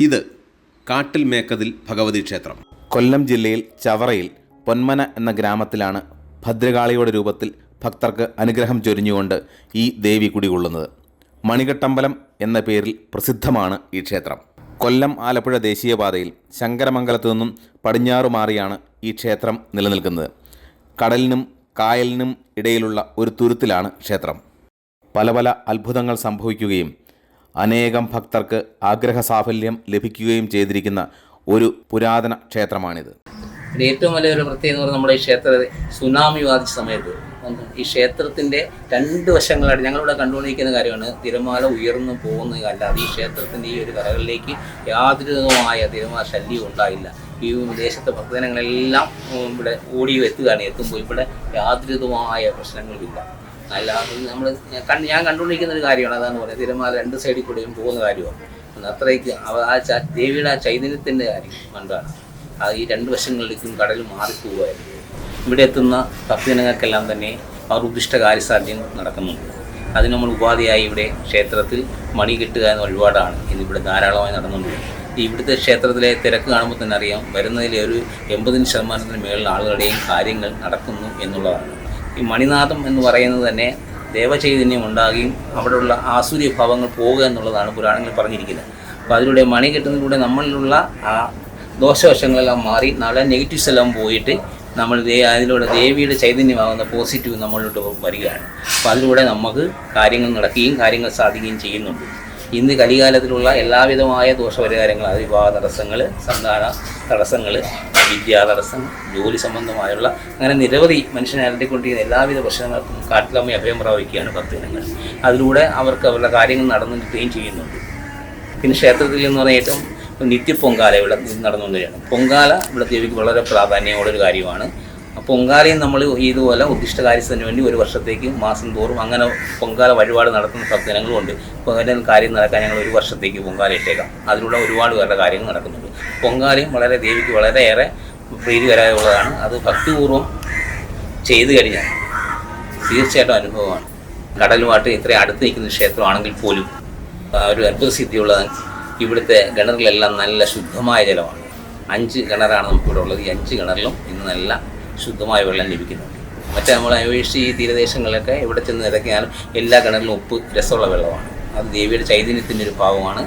ഇത് കാട്ടിൽ മേക്കതിൽ ഭഗവതി ക്ഷേത്രം. കൊല്ലം ജില്ലയിൽ ചവറയിൽ പൊന്മന എന്ന ഗ്രാമത്തിലാണ് ഭദ്രകാളിയുടെ രൂപത്തിൽ ഭക്തർക്ക് അനുഗ്രഹം ചൊരിഞ്ഞുകൊണ്ട് ഈ ദേവി കുടികൊള്ളുന്നത്. മണികട്ടമ്പലം എന്ന പേരിൽ പ്രസിദ്ധമാണ് ഈ ക്ഷേത്രം. കൊല്ലം ആലപ്പുഴ ദേശീയപാതയിൽ ശങ്കരമംഗലത്തു നിന്നും പടിഞ്ഞാറു മാറിയാണ് ഈ ക്ഷേത്രം നിലനിൽക്കുന്നത്. കടലിനും കായലിനും ഇടയിലുള്ള ഒരു തുരുത്തിലാണ് ക്ഷേത്രം. പല പല അത്ഭുതങ്ങൾ സംഭവിക്കുകയും അനേകം ഭക്തർക്ക് ആഗ്രഹ സാഫല്യം ലഭിക്കുകയും ചെയ്തിരിക്കുന്ന ഒരു പുരാതന ക്ഷേത്രമാണിത്. ഇതിന്റെ ഏറ്റവും വലിയൊരു പ്രത്യേകത എന്ന് പറഞ്ഞാൽ നമ്മുടെ ഈ ക്ഷേത്രത്തെ സുനാമി ബാധിച്ച സമയത്ത് ഈ ക്ഷേത്രത്തിന്റെ രണ്ട് വശങ്ങളായിട്ട് ഞങ്ങളിവിടെ കണ്ടുകൊണ്ടിരിക്കുന്ന കാര്യമാണ്. തിരമാല ഉയർന്നു പോകുന്നത് അല്ലാതെ ഈ ക്ഷേത്രത്തിന്റെ ഈ ഒരു കരകളിലേക്ക് യാതൊരുവിധമായ തിരമാല ശല്യവും ഉണ്ടായില്ല. ഈ ദേശത്തെ ഭക്തജനങ്ങളെല്ലാം ഇവിടെ ഓടി എത്തുകയാണ്. എത്തുമ്പോൾ ഇവിടെ യാതൊരുവിധമായ പ്രശ്നങ്ങളുമില്ല അല്ലാതെ നമ്മൾ ഞാൻ കണ്ടുകൊണ്ടിരിക്കുന്ന ഒരു കാര്യമാണ്. അതാണ് പറയുന്നത്. തിരമാല രണ്ട് സൈഡിൽ കൂടെയും പോകുന്ന കാര്യമാണ്. അത്രയ്ക്ക് ആ ദേവിയുടെ ആ ചൈതന്യത്തിന്റെ കാര്യം കണ്ടാണ് ആ ഈ രണ്ട് വശങ്ങളിലേക്കും കടൽ മാറിപ്പോവുമായിരുന്നു ഇവിടെ എത്തുന്ന ഭക്തജനങ്ങൾക്കെല്ലാം തന്നെ അവർ ഉദ്ദിഷ്ട കാര്യസാധ്യം നടക്കുന്നുണ്ട്. അതിന് നമ്മൾ ഉപാധിയായി ഇവിടെ ക്ഷേത്രത്തിൽ മണി കിട്ടുക എന്ന വഴിപാടാണ് ഇന്നിവിടെ ധാരാളമായി നടന്നുകൊണ്ടിരിക്കുന്നത്. ഇവിടുത്തെ ക്ഷേത്രത്തിലെ തിരക്ക് കാണുമ്പോൾ തന്നെ അറിയാം വരുന്നതിലെ ഒരു എൺപതിന് ശതമാനത്തിന് മേളിൽ ആളുകളുടെയും കാര്യങ്ങൾ നടക്കുന്നു എന്നുള്ളതാണ്. ഈ മണിനാഥം എന്ന് പറയുന്നത് തന്നെ ദേവചൈതന്യം ഉണ്ടാകുകയും അവിടെയുള്ള ആസുര്യ ഭാവങ്ങൾ പോവുക എന്നുള്ളതാണ് പുരാണങ്ങളിൽ പറഞ്ഞിരിക്കുന്നത്. അപ്പോൾ അതിലൂടെ മണി കിട്ടുന്നതിലൂടെ നമ്മളിലുള്ള ആ ദോഷവശങ്ങളെല്ലാം മാറി നല്ല നെഗറ്റീവ്സ് എല്ലാം പോയിട്ട് നമ്മൾ ദേ അതിലൂടെ ദേവിയുടെ ചൈതന്യമാകുന്ന പോസിറ്റീവ് നമ്മളിലോട്ട് വരികയാണ്. അപ്പോൾ അതിലൂടെ നമുക്ക് കാര്യങ്ങൾ നടക്കുകയും കാര്യങ്ങൾ സാധിക്കുകയും ചെയ്യുന്നുണ്ട്. ഇന്ന് കലികാലത്തിലുള്ള എല്ലാവിധമായ ദോഷപരിഹാരങ്ങൾ അത് വിവാഹ തടസ്സങ്ങൾ സന്താന തടസ്സങ്ങൾ വിദ്യാ തടസ്സം ജോലി സംബന്ധമായുള്ള അങ്ങനെ നിരവധി മനുഷ്യനെ അലട്ടിക്കൊണ്ടിരിക്കുന്ന എല്ലാവിധ പ്രശ്നങ്ങൾക്കും കാട്ടിലമ്മ അഭയം പ്രാപിക്കുകയാണ് ഭക്തജനങ്ങൾ. അതിലൂടെ അവർക്ക് അവരുടെ കാര്യങ്ങൾ നടന്നു കിട്ടുകയും ചെയ്യുന്നുണ്ട്. പിന്നെ ക്ഷേത്രത്തിൽ എന്ന് പറഞ്ഞ ഏറ്റവും നിത്യ പൊങ്കാല ഇവിടെ നടന്നുകൊണ്ടിരിക്കുകയാണ്. പൊങ്കാല ഇവിടെ ദേവിക്ക് വളരെ പ്രാധാന്യമുള്ളൊരു കാര്യമാണ്. പൊങ്കാലയും നമ്മൾ ഇതുപോലെ ഉദ്ദിഷ്ട കാര്യത്തിന് വേണ്ടി ഒരു വർഷത്തേക്ക് മാസം തോറും അങ്ങനെ പൊങ്കാല വഴിപാട് നടത്തുന്ന ഉണ്ട്. പൊങ്കാല കാര്യം നടക്കാൻ ഞങ്ങൾ ഒരു വർഷത്തേക്ക് പൊങ്കാല ഇട്ടേക്കാം. അതിലൂടെ ഒരുപാട് പേരുടെ കാര്യങ്ങൾ നടക്കുന്നുണ്ട്. പൊങ്കാലയും വളരെ ദേവിക്ക് വളരെയേറെ പ്രീതികരമുള്ളതാണ് അത് ഭക്തിപൂർവം ചെയ്തു കഴിഞ്ഞാൽ തീർച്ചയായിട്ടും അനുഭവമാണ്. കടലുമായിട്ട് ഇത്രയും അടുത്ത് നിൽക്കുന്ന ക്ഷേത്രമാണെങ്കിൽ പോലും ഒരു ഒരു അത്ഭുതസിദ്ധിയുള്ള ഇവിടുത്തെ കിണറിലെല്ലാം നല്ല ശുദ്ധമായ ജലമാണ്. അഞ്ച് കിണറാണ് നമുക്കിവിടെ ഉള്ളത്. ഈ അഞ്ച് കിണറിലും ഇന്ന് നല്ല ശുദ്ധമായ വെള്ളം ലഭിക്കുന്നുണ്ട്. മറ്റേ നമ്മൾ അപേക്ഷിച്ച് ഈ തീരദേശങ്ങളിലൊക്കെ എവിടെ ചെന്ന് ഇറക്കിയാലും എല്ലാ കിണറിലും ഉപ്പ് രസമുള്ള വെള്ളമാണ്. അത് ദേവിയുടെ ചൈതന്യത്തിന്റെ ഒരു ഭാവമാണ്.